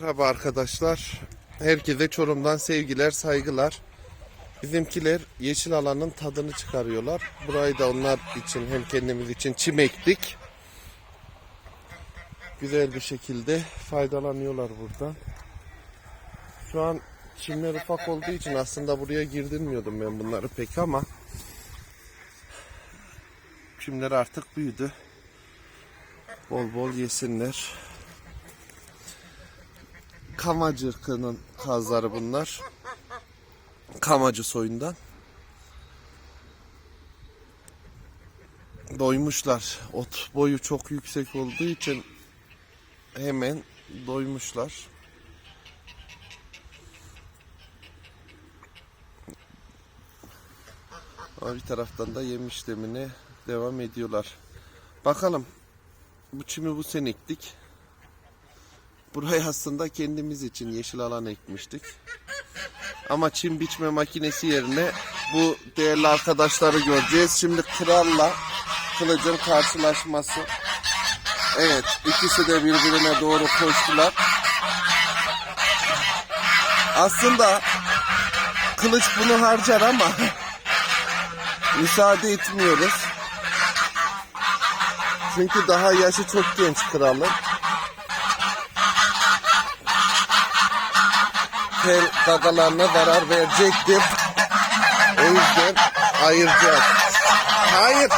Merhaba arkadaşlar. Herkese Çorum'dan sevgiler, saygılar. Bizimkiler yeşil alanın tadını çıkarıyorlar. Burayı da onlar için hem kendimiz için çim ektik. Güzel bir şekilde faydalanıyorlar buradan. Şu an çimler ufak olduğu için aslında buraya girdirmiyordum ben bunları pek ama çimler artık büyüdü. Bol bol yesinler. Kamacı ırkının kazları bunlar. Kamacı soyundan. Doymuşlar. Ot boyu çok yüksek olduğu için hemen doymuşlar. Ama bir taraftan da yem işlemine devam ediyorlar. Bakalım. Bu çimi bu sene ektik. Burayı aslında kendimiz için yeşil alan ekmiştik. Ama çim biçme makinesi yerine bu değerli arkadaşları göreceğiz. Şimdi kralla kılıcın karşılaşması. Evet ikisi de birbirine doğru koştular. Aslında kılıç bunu harcar ama müsaade etmiyoruz. Çünkü daha yaşı çok genç kralın. Tel gagalarına zarar verecektir. O yüzden ayıracağız. Hayır.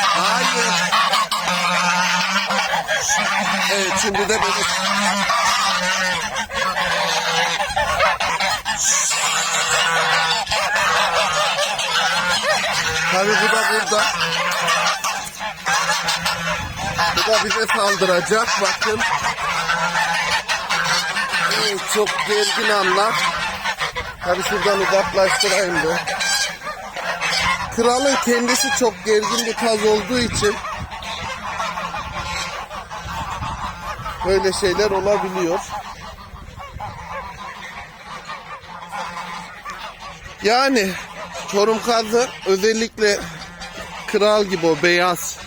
Hayır. Evet şimdi de böyle Tabii bu da burada. Bu da bize saldıracak. Bakın. Evet, çok gergin anlar. Tabii şuradan uzaklaştırayım da. Kralın kendisi çok gergin bir kaz olduğu için böyle şeyler olabiliyor. Yani Çorum kazı özellikle kral gibi o beyaz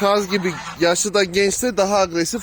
kaz gibi yaşı da gençse daha agresif